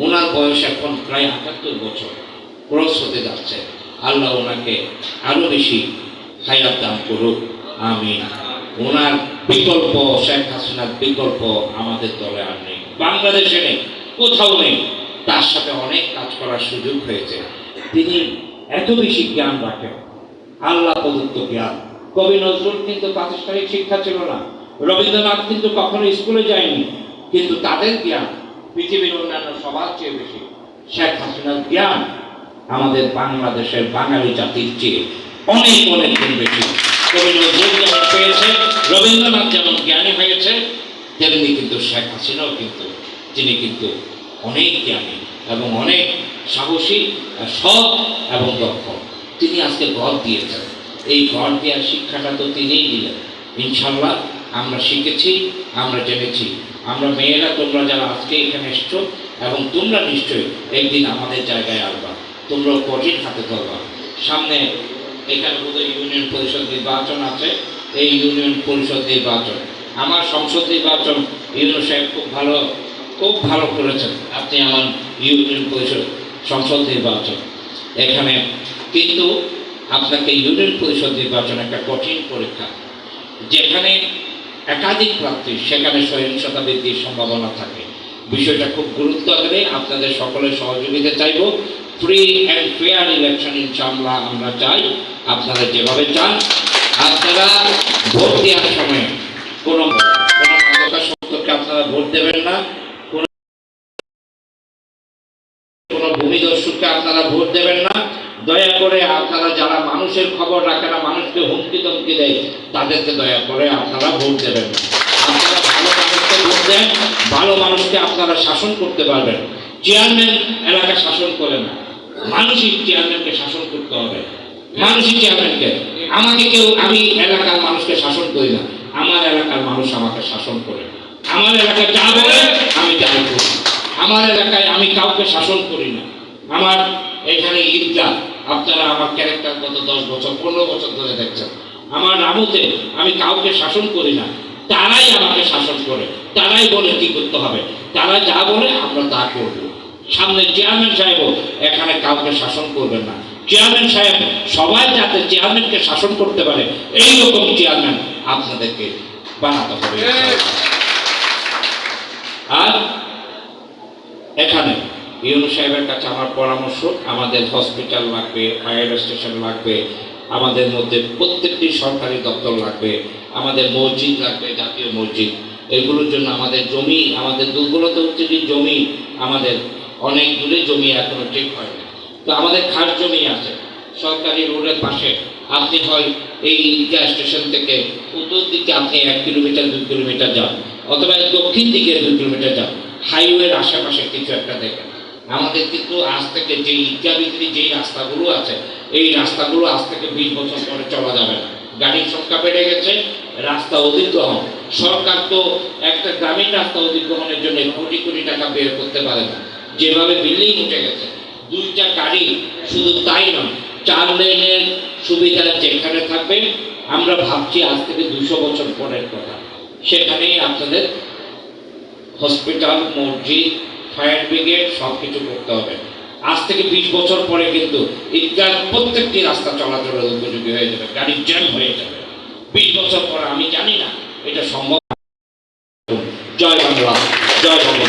ওনার বয়স এখন প্রায় আটাত্তর বছর। ক্রস হতে যাচ্ছে। আল্লাহ ওনাকে আরও বেশি হায়াত দান করুক। আমি ওনার বিকল্প, শেখ হাসিনার বিকল্প আমাদের দলে আর নেই। বাংলাদেশে নেই, কোথাও নেই। তার সাথে অনেক কাজ করার সুযোগ হয়েছে। তিনি এত বেশি জ্ঞান রাখেন। আল্লাহ প্রদত্ত জ্ঞান। কবি নজরুল কিন্তু প্রাতিষ্ঠানিক শিক্ষা ছিল না। রবীন্দ্রনাথ কিন্তু কখনো স্কুলে যায়নি। কিন্তু তাদের জ্ঞান পৃথিবীর অন্যান্য সবার চেয়ে বেশি। শেখ হাসিনার জ্ঞান আমাদের বাংলাদেশের বাঙালি জাতির চেয়ে অনেক অনেক গুণ বেশি। কবি নজরুল যেমন পেয়েছে রবীন্দ্রনাথ যেমন জ্ঞানী হয়েছে, তেমনি কিন্তু শেখ হাসিনাও কিন্তু তিনি কিন্তু অনেক জ্ঞানী এবং অনেক সাহসী, সৎ এবং দক্ষ। তিনি আজকে ঘর দিয়েছেন। এই ঘর দেওয়ার শিক্ষাটা তো তিনিই দিলেন। ইনশাল্লাহ আমরা শিখেছি, আমরা জেনেছি। আমরা মেয়েরা, তোমরা যারা আজকে এখানে এসছো, এবং তোমরা নিশ্চয়ই একদিন আমাদের জায়গায় আসবা। তোমরা কঠিন হাতে ধরবা। সামনে এখানে বোধহয় ইউনিয়ন পরিষদ নির্বাচন আছে। এই ইউনিয়ন পরিষদ নির্বাচন, আমার সংসদ নির্বাচন ইউনিয়ন সাহেব খুব ভালো খুব ভালো করেছেন। আপনি আমার ইউনিয়ন পরিষদ সংসদ নির্বাচন। এখানে কিন্তু আপনাকে ইউনিয়ন পরিষদ নির্বাচন একটা কঠিন পরীক্ষা। যেখানে একাধিক প্রার্থী সেখানে সহিংসতা বৃদ্ধির সম্ভাবনা থাকে। বিষয়টা খুব গুরুত্ব আকারে আপনাদের সকলের সহযোগিতা চাইব। ফ্রি অ্যান্ড ফেয়ার ইলেকশন ইনশাআল্লাহ আমরা চাই। আপনারা যেভাবে চান, আপনারা ভোট দেওয়ার সময় কোনো কোনো মাদকাসক্তকে আপনারা ভোট দেবেন না। কোনো ভূমিদস্যুকে আপনারা ভোট দেবেন না। দয়া করে আপনারা যারা মানুষের খবর রাখে না, মানুষকে হুমকি ধমকি দেয়, তাদেরকে দয়া করে আপনারা ভোট দেবেন। আপনারা ভালো মানুষকে ভোট দেন, ভালো মানুষকে আপনারা শাসন করতে পারবেন। চেয়ারম্যান এলাকা শাসন করে না। মানুষই চেয়ারম্যানকে শাসন করতে হবে। মানুষই চেয়ারম্যানকে আমাকে কেউ, আমি এলাকার মানুষকে শাসন করি না। আমার এলাকার মানুষ আমাকে শাসন করে। আমার এলাকায় যা বলে, আমি তাই করি। আমার এলাকায় আমি কাউকে শাসন করি না। আমার এখানে ঈদগাহ আপনারা আমার ক্যারেক্টার গত দশ বছর পনেরো বছর ধরে দেখছেন। আমার রামুতে আমি কাউকে শাসন করি না। তারাই আমাকে শাসন করে। তারাই বলে কি করতে হবে? তারা যা বলে আমরা তা করব। সামনে চেয়ারম্যান সাহেবও এখানে কাউকে শাসন করবেন না। চেয়ারম্যান সাহেব সবাই যাতে চেয়ারম্যানকে শাসন করতে পারে এই রকম চেয়ারম্যান আপনাদেরকে বানাতে হবে। আর এখানে ইউনু সাহেবের কাছে আমার পরামর্শ, আমাদের হসপিটাল লাগবে, ফায়ার স্টেশন লাগবে, আমাদের মধ্যে প্রত্যেকটি সরকারি দপ্তর লাগবে, আমাদের মসজিদ লাগবে, জাতীয় মসজিদ। এগুলোর জন্য আমাদের জমি, আমাদের দুর্বলতা হচ্ছে যে জমি, আমাদের অনেক দূরে জমি এখনও ঠিক হয় না। তো আমাদের খাস জমি আছে, সরকারি রোডের পাশে। আপনি হয় এই ঈদগাহ স্টেশন থেকে উত্তর দিকে আপনি এক কিলোমিটার, দুই কিলোমিটার যান, অথবা দক্ষিণ দিকে দুই কিলোমিটার যান। হাইওয়ের আশেপাশে কিছু একটা দেখেন। আমাদের কিন্তু আজ থেকে যে ঈদগাহ ভিতরে যেই রাস্তাগুলো আছে, এই রাস্তাগুলো আজ থেকে বিশ বছর পরে চলা যাবে না। গাড়ির সংখ্যা বেড়ে গেছে, রাস্তা অধিগ্রহণ। সরকার তো একটা গ্রামীণ রাস্তা অধিগ্রহণের জন্য কোটি কোটি টাকা বের করতে পারে না। যেভাবে বিল্ডিং উঠে গেছে, দুইটা গাড়ি শুধু তাই নয়, চার লেনের সুবিধা যেখানে থাকবে, আমরা ভাবছি আজ থেকে দুশো বছর পরের কথা। সেখানেই আপনাদের হসপিটাল মসজিদ ফায়ার ব্রিগেড সব কিছু করতে হবে। আজ থেকে বিশ বছর পরে কিন্তু ঈদগাহ প্রত্যেকটি রাস্তা চলাচলের উপযোগী হয়ে যাবে, গাড়ি জ্যাম হয়ে যাবে। বিশ বছর পরে আমি জানি না এটা সম্ভব। জয় বাংলা জয় বাংলা